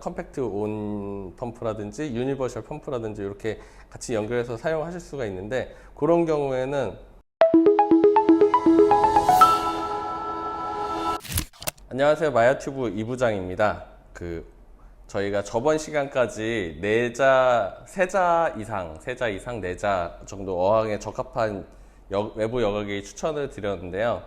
컴팩트 온 펌프라든지 유니버셜 펌프라든지 이렇게 같이 연결해서 사용하실 수가 있는데 그런 경우에는 안녕하세요. 마야튜브 이부장입니다. 그 저희가 저번 시간까지 네자 세자 이상 세자 이상 네자 정도 어항에 적합한 여- 외부 여과기 추천을 드렸는데요.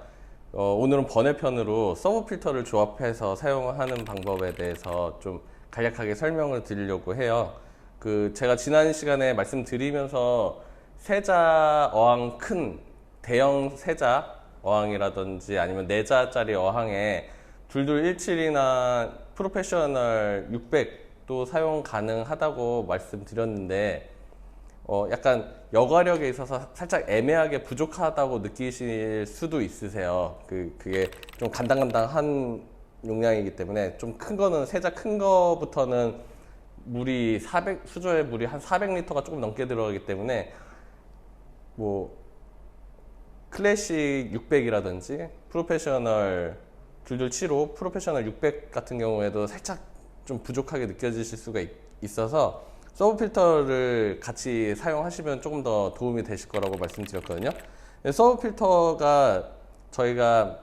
어, 오늘은 번외편으로 서브 필터를 조합해서 사용하는 방법에 대해서 좀 간략하게 설명을 드리려고 해요. 그 제가 지난 시간에 말씀드리면서 세자 어항 큰 대형 세자 어항이라든지 아니면 네자짜리 어항에 둘둘 17이나 프로페셔널 600도 사용 가능하다고 말씀드렸는데 어, 약간 여과력에 있어서 살짝 애매하게 부족하다고 느끼실 수도 있으세요. 그, 그게 좀 간당간당한 용량이기 때문에 좀 큰 거는, 세자 큰 거부터는 물이 400, 수조에 물이 한 400리터가 조금 넘게 들어가기 때문에 뭐, 클래식 600이라든지 프로페셔널 둘둘 7호, 프로페셔널 600 같은 경우에도 살짝 좀 부족하게 느껴지실 수가 있, 있어서 서브 필터를 같이 사용하시면 조금 더 도움이 되실 거라고 말씀드렸거든요. 서브 필터가 저희가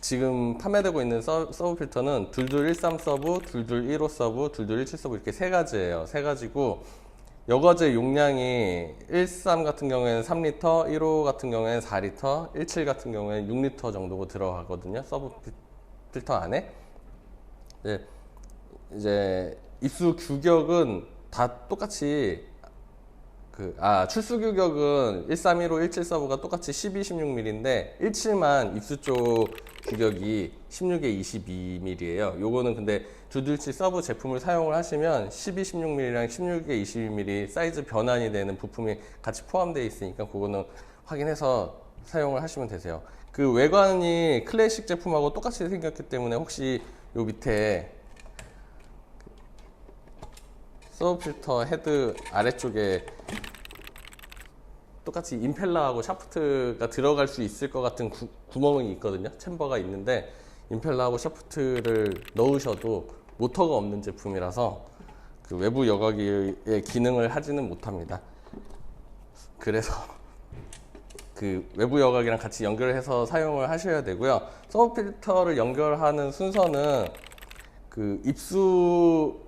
지금 판매되고 있는 서, 서브 필터는 둘둘 13 서브, 둘둘 15 서브, 둘둘 17 서브 이렇게 세 가지예요. 세 가지고 여과제 용량이 13 같은 경우에는 3리터, 15 같은 경우에는 4리터, 17 같은 경우에는 6리터 정도 들어가거든요. 서브 피- 필터 안에. 네, 이제 입수 규격은 다 똑같이 그, 아, 출수 규격은 1315, 17 서브가 똑같이 12, 16mm인데 17만 입수 쪽 규격이 16에 22mm예요. 요거는 근데 두들치 서브 제품을 사용을 하시면 12, 16mm랑 16에 22mm 사이즈 변환이 되는 부품이 같이 포함되어 있으니까 그거는 확인해서 사용을 하시면 되세요. 그 외관이 클래식 제품하고 똑같이 생겼기 때문에 혹시 요 밑에 서브 필터 헤드 아래쪽에 똑같이 임펠러하고 샤프트가 들어갈 수 있을 것 같은 구, 구멍이 있거든요. 챔버가 있는데 임펠러하고 샤프트를 넣으셔도 모터가 없는 제품이라서 그 외부 여과기의 기능을 하지는 못합니다. 그래서 그 외부 여과기랑 같이 연결해서 사용을 하셔야 되고요. 서브 필터를 연결하는 순서는 그 입수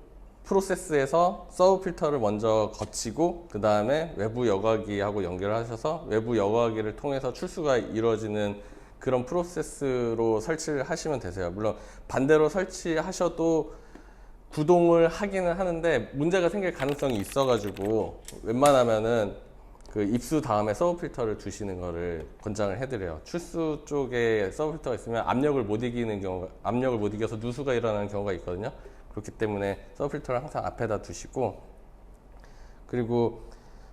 프로세스에서 서브 필터를 먼저 거치고 그 다음에 외부 여과기하고 연결하셔서 외부 여과기를 통해서 출수가 이루어지는 그런 프로세스로 설치를 하시면 되세요. 물론 반대로 설치하셔도 구동을 하기는 하는데 문제가 생길 가능성이 있어 가지고 웬만하면은 그 입수 다음에 서브 필터를 두시는 거를 권장을 해드려요. 출수 쪽에 서브 필터가 있으면 압력을 못 이기는 경우가 압력을 못 이겨서 누수가 일어나는 경우가 있거든요. 그렇기 때문에 서브 필터를 항상 앞에다 두시고 그리고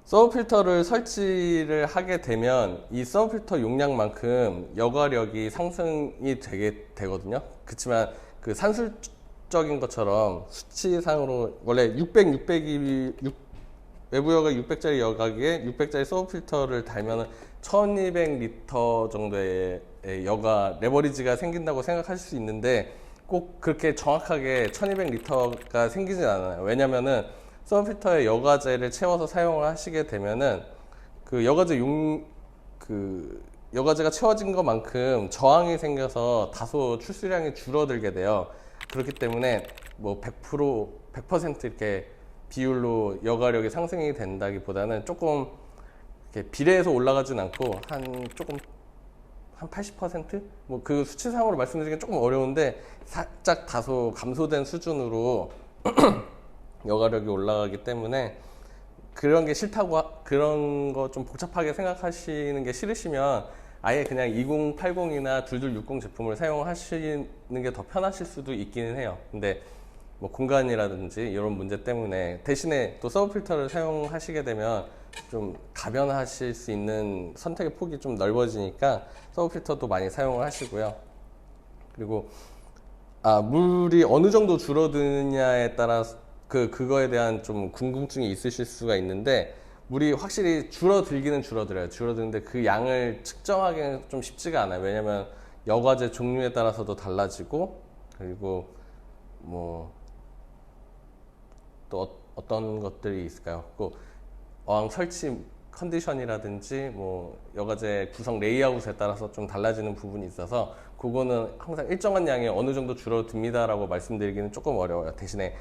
서브 필터를 설치를 하게 되면 이 서브 필터 용량만큼 여과력이 상승이 되게 되거든요. 그렇지만 그 산술적인 것처럼 수치상으로 원래 600, 600이 6 외부 여각 600짜리 여각에 600짜리 서브 필터를 달면 1200리터 정도의 여가 레버리지가 생긴다고 생각하실 수 있는데 꼭 그렇게 정확하게 1200리터가 생기진 않아요. 왜냐면은 서브 필터에 여과제를 채워서 사용을 하시게 되면은 그 여과제 용, 그 여과제가 채워진 것만큼 저항이 생겨서 다소 출수량이 줄어들게 돼요. 그렇기 때문에 뭐 100% 100% 이렇게 비율로 여과력이 상승이 된다기보다는 조금 이렇게 비례해서 올라가진 않고 한 조금 한 80%? 뭐 그 수치상으로 말씀드리기는 조금 어려운데 살짝 다소 감소된 수준으로 여과력이 올라가기 때문에 그런 게 싫다고 하- 그런 거 좀 복잡하게 생각하시는 게 싫으시면 아예 그냥 2080이나 2260 제품을 사용하시는 게 더 편하실 수도 있기는 해요. 근데 뭐 공간이라든지 이런 문제 때문에 대신에 또 서브 필터를 사용하시게 되면 좀 가변하실 수 있는 선택의 폭이 좀 넓어지니까 서브 필터도 많이 사용을 하시고요. 그리고 아 물이 어느 정도 줄어드느냐에 따라 그 그거에 대한 좀 궁금증이 있으실 수가 있는데 물이 확실히 줄어들기는 줄어들어요. 줄어드는데 그 양을 측정하기는 좀 쉽지가 않아요. 왜냐면 여과제 종류에 따라서도 달라지고 그리고 뭐 또 어- 어떤 것들이 있을까요? 그 어항 설치 컨디션이라든지 뭐 여가제 구성 레이아웃에 따라서 좀 달라지는 부분이 있어서 그거는 항상 일정한 양이 어느 정도 줄어듭니다라고 말씀드리기는 조금 어려워요. 대신에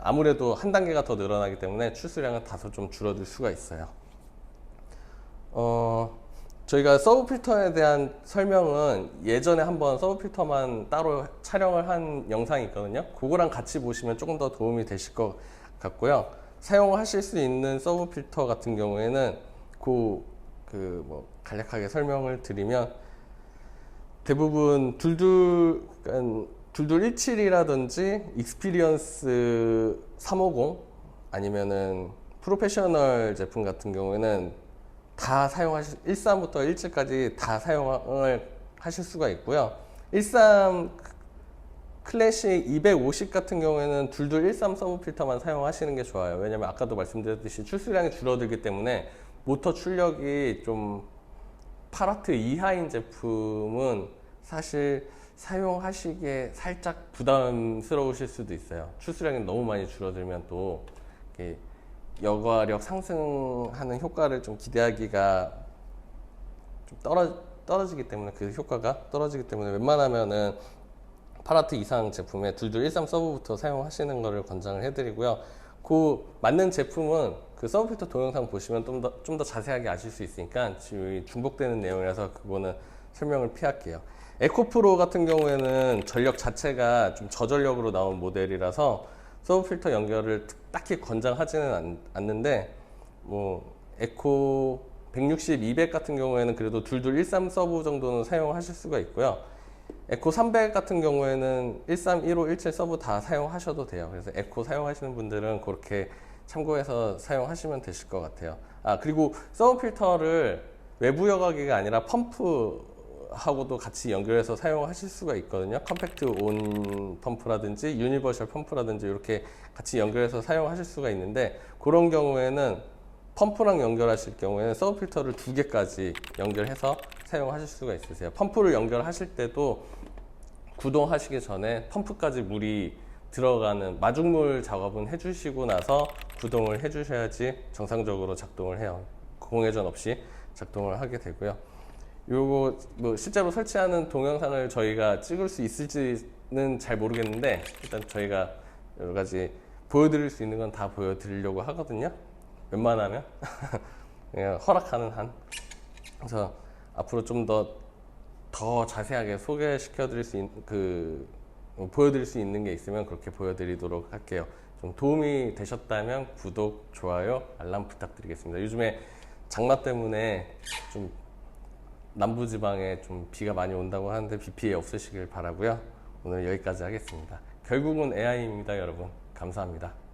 아무래도 한 단계가 더 늘어나기 때문에 출수량은 다소 좀 줄어들 수가 있어요. 어, 저희가 서브 필터에 대한 설명은 예전에 한번 서브 필터만 따로 촬영을 한 영상이 있거든요. 그거랑 같이 보시면 조금 더 도움이 되실 것 같고요. 사용하실 수 있는 서브 필터 같은 경우에는 그, 그, 뭐, 간략하게 설명을 드리면 대부분 둘둘, 둘둘 17이라든지 익스피리언스 350 아니면은 프로페셔널 제품 같은 경우에는 다 사용하실 13부터 17까지 다 사용을 하실 수가 있고요. 13 클래식 250 같은 경우에는 둘둘 13 서브 필터만 사용하시는 게 좋아요. 왜냐면 아까도 말씀드렸듯이 출수량이 줄어들기 때문에 모터 출력이 좀 8와트 이하인 제품은 사실 사용하시기에 살짝 부담스러우실 수도 있어요. 출수량이 너무 많이 줄어들면 또 이렇게 여과력 상승하는 효과를 좀 기대하기가 좀 떨어, 떨어지기 때문에 그 효과가 떨어지기 때문에 웬만하면은 8와트 이상 제품에 둘둘 13 서브부터 사용하시는 것을 권장을 해드리고요. 그 맞는 제품은 그 서브 필터 동영상 보시면 좀 더 좀 더 자세하게 아실 수 있으니까 지금 중복되는 내용이라서 그거는 설명을 피할게요. 에코프로 같은 경우에는 전력 자체가 좀 저전력으로 나온 모델이라서 서브 필터 연결을 딱히 권장하지는 않, 않는데 뭐 에코 160, 200 같은 경우에는 그래도 둘둘 13 서브 정도는 사용하실 수가 있고요. 에코 300 같은 경우에는 13, 15, 17 서브 다 사용하셔도 돼요. 그래서 에코 사용하시는 분들은 그렇게 참고해서 사용하시면 되실 것 같아요. 아, 그리고 서브 필터를 외부 여과기가 아니라 펌프 하고도 같이 연결해서 사용하실 수가 있거든요. 컴팩트 온 펌프라든지 유니버셜 펌프라든지 이렇게 같이 연결해서 사용하실 수가 있는데 그런 경우에는 펌프랑 연결하실 경우에는 서브 필터를 두 개까지 연결해서 사용하실 수가 있으세요. 펌프를 연결하실 때도 구동하시기 전에 펌프까지 물이 들어가는 마중물 작업은 해주시고 나서 구동을 해주셔야지 정상적으로 작동을 해요. 공회전 없이 작동을 하게 되고요. 요거 뭐 실제로 설치하는 동영상을 저희가 찍을 수 있을지는 잘 모르겠는데 일단 저희가 여러 가지 보여드릴 수 있는 건 다 보여드리려고 하거든요. 웬만하면 그냥 허락하는 한. 그래서 앞으로 좀 더 더 자세하게 소개시켜 드릴 수 있는 그 보여드릴 수 있는 게 있으면 그렇게 보여드리도록 할게요. 좀 도움이 되셨다면 구독, 좋아요, 알람 부탁드리겠습니다. 요즘에 장마 때문에 좀 남부지방에 좀 비가 많이 온다고 하는데 비 피해 없으시길 바라고요. 오늘 여기까지 하겠습니다. 결국은 AI입니다, 여러분. 감사합니다.